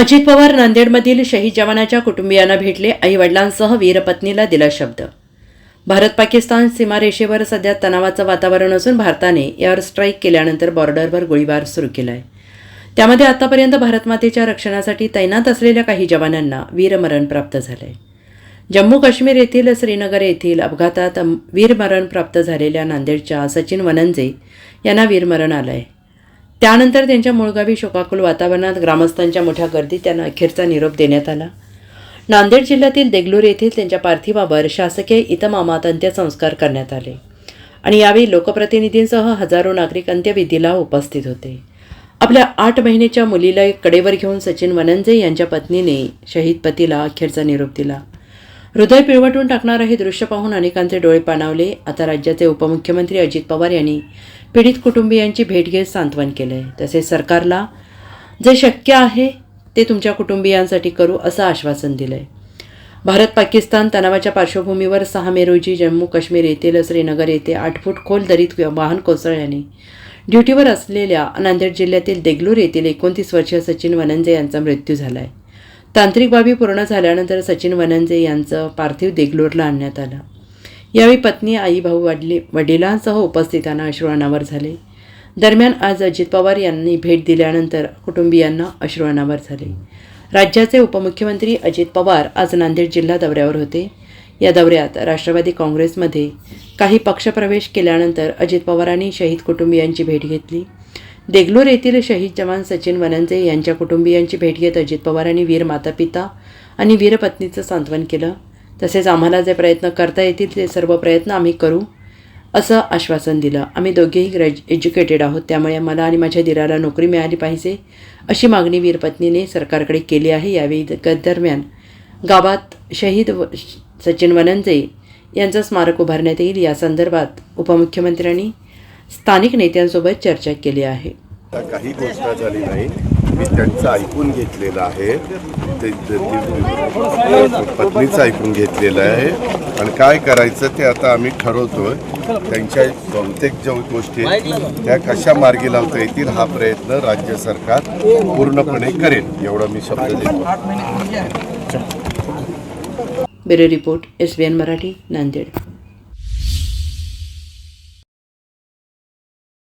अजित पवार नांदेडमधील शहीद जवानाच्या कुटुंबियांना भेटले आई वडिलांसह वीरपत्नीला दिला शब्द. भारत पाकिस्तान सीमारेषेवर सध्या तणावाचं वातावरण असून भारताने यावर स्ट्राईक केल्यानंतर बॉर्डरवर गोळीबार सुरू केला आहे त्यामध्ये आतापर्यंत भारतमातेच्या रक्षणासाठी तैनात असलेल्या काही जवानांना वीरमरण प्राप्त झालं आहे जम्मू काश्मीर येथील श्रीनगर येथील अपघातात वीरमरण प्राप्त झालेल्या नांदेडच्या सचिन वनंजे यांना वीरमरण आलं आहे त्यानंतर त्यांच्या मूळगावी शोकाकुल वातावरणात ग्रामस्थांच्या मोठ्या गर्दीत त्यांना अखेरचा निरोप देण्यात आला. नांदेड जिल्ह्यातील देगलूर येथील त्यांच्या पार्थिवावर शासकीय इतमामात अंत्यसंस्कार करण्यात आले आणि यावेळी लोकप्रतिनिधींसह हजारो नागरिक अंत्यविधीला उपस्थित होते. आपल्या आठ महिन्याच्या मुलीला कडेवर घेऊन सचिन वनंजे यांच्या पत्नीने शहीद पतीला अखेरचा निरोप दिला. हृदय पिळवटून टाकणारं हे दृश्य पाहून अनेकांचे डोळे पाणावले. आता राज्याचे उपमुख्यमंत्री अजित पवार यांनी पीडित कुटुंबियांची भेट घेत सांत्वन केलं आहे तसेच सरकारला जे शक्य आहे ते तुमच्या कुटुंबियांसाठी करू असं आश्वासन दिलं आहे भारत पाकिस्तान तणावाच्या पार्श्वभूमीवर सहा मे रोजी जम्मू काश्मीर येथील श्रीनगर येथे आठ फूट खोल दरीत वाहन कोसळल्याने ड्युटीवर असलेल्या नांदेड जिल्ह्यातील देगलूर येथील एकोणतीस वर्षीय सचिन वनंजे यांचा मृत्यू झाला आहे तांत्रिक बाबी पूर्ण झाल्यानंतर सचिन वनंजे यांचं पार्थिव देगलूरला आणण्यात आलं. यावेळी पत्नी आई भाऊ वडली वडिलांसह उपस्थितांना अश्रू अनावर झाले. दरम्यान आज अजित पवार यांनी भेट दिल्यानंतर कुटुंबियांना अश्रू अनावर झाले. राज्याचे उपमुख्यमंत्री अजित पवार आज नांदेड जिल्हा दौऱ्यावर होते. या दौऱ्यात राष्ट्रवादी काँग्रेसमध्ये काही पक्षप्रवेश केल्यानंतर अजित पवारांनी शहीद कुटुंबियांची भेट घेतली. देगलूर येथील शहीद जवान सचिन वनंजे यांच्या कुटुंबियांची भेट घेत अजित पवारांनी वीर मातापिता आणि वीरपत्नीचं सांत्वन केलं. तसेच आम्हाला जे प्रयत्न करता येतील ते सर्व प्रयत्न आम्ही करू असं आश्वासन दिलं. आम्ही दोघेही ग्रॅज एज्युकेटेड आहोत. त्यामुळे मला आणि माझ्या दिराला नोकरी मिळाली पाहिजे अशी मागणी वीरपत्नीने सरकारकडे केली आहे. यावेळी दरम्यान गावात शहीद व- सचिन वनंजे यांचं स्मारक उभारण्यात येईल. या संदर्भात उपमुख्यमंत्र्यांनी स्थानिक नेत्यांसोबत चर्चा केली आहे. आता काही गोष्ट झाली नाही. मी त्यांचं ऐकून घेतलेलं आहे. ते पत्नीचं ऐकून घेतलेलं आहे. आणि काय करायचं ते आता आम्ही ठरवतोय. त्यांच्या बहुतेक ज्या गोष्टी त्या कशा मार्गी लावता येतील हा प्रयत्न राज्य सरकार पूर्णपणे करेल एवढा मी शब्द देतो. Bureau report S B N Marathi Nanded.